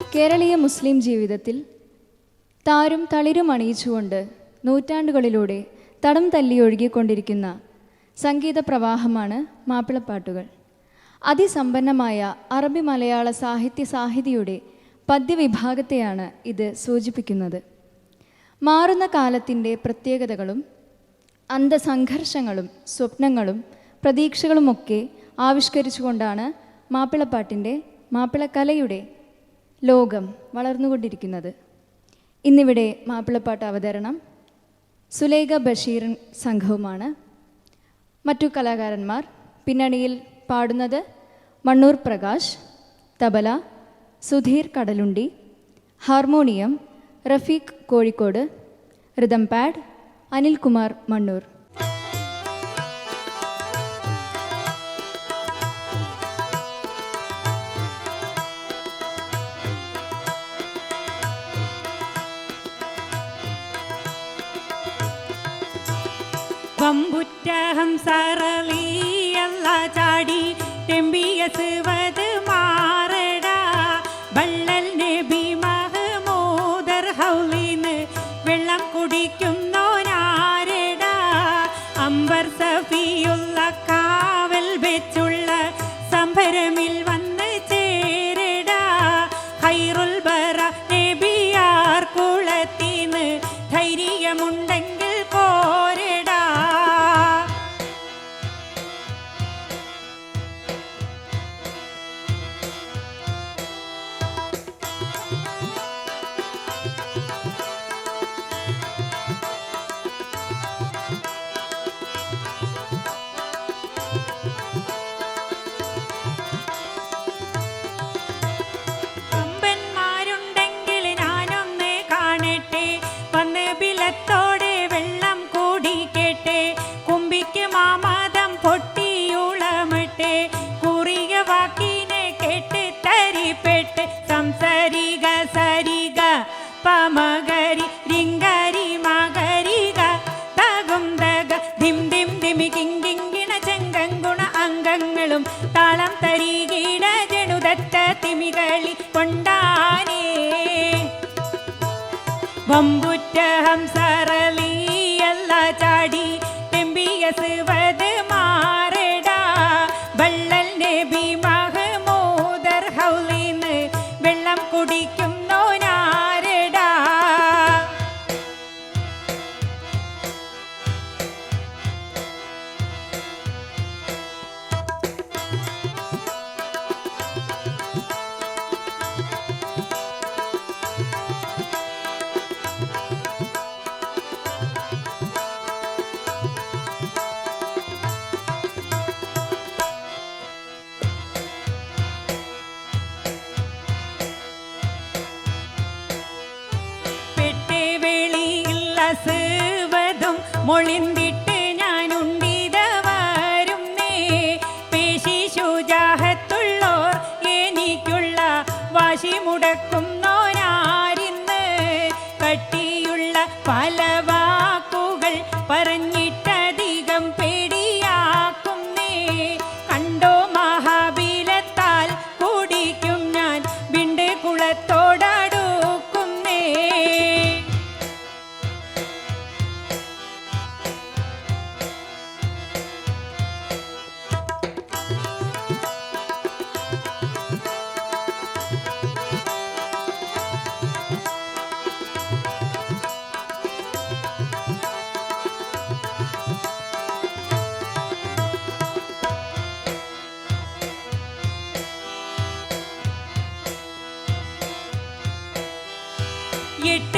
കേരളീയ മുസ്ലിം ജീവിതത്തിൽ താരും തളിരും അണിയിച്ചുകൊണ്ട് നൂറ്റാണ്ടുകളിലൂടെ തടം തല്ലിയൊഴുകിക്കൊണ്ടിരിക്കുന്ന സംഗീത പ്രവാഹമാണ് മാപ്പിളപ്പാട്ടുകൾ. അതിസമ്പന്നമായ അറബി മലയാള സാഹിത്യ സാഹിതിയുടെ പദ്യവിഭാഗത്തെയാണ് ഇത് സൂചിപ്പിക്കുന്നത്. മാറുന്ന കാലത്തിന്റെ പ്രത്യേകതകളും അന്തസംഘർഷങ്ങളും സ്വപ്നങ്ങളും പ്രതീക്ഷകളുമൊക്കെ ആവിഷ്കരിച്ചുകൊണ്ടാണ് മാപ്പിളപ്പാട്ടിന്റെ മാപ്പിളക്കലയുടെ ലോകം വളർന്നുകൊണ്ടിരിക്കുന്നത്. ഇന്നിവിടെ മാപ്പിളപ്പാട്ട് അവതരണം സുലേഖ ബഷീർ സംഘവുമാണ്. മറ്റു കലാകാരന്മാർ പിന്നണിയിൽ പാടുന്നത് Mannur Prakash tabla Sudheer Kadalundi harmonium Rafeeq Kozhikode rhythm pad Anilkumar Mannur. വമ്പുറ്റഹം സറളിയല്ല ചാടി ധിമി കിങ്കിങ്കിണ ചെങ്കങ്കുണ അംഗങ്ങളും താളം തരികിട ജനുദത്ത തിമികളി കൊണ്ടാനേ. വമ്പുറ്റഹം സറളിയല്ല ചാടി ടെമ്പിയസ് വത് മാറടാ. വള്ളൽ നബി மொழிந்த എട്ട്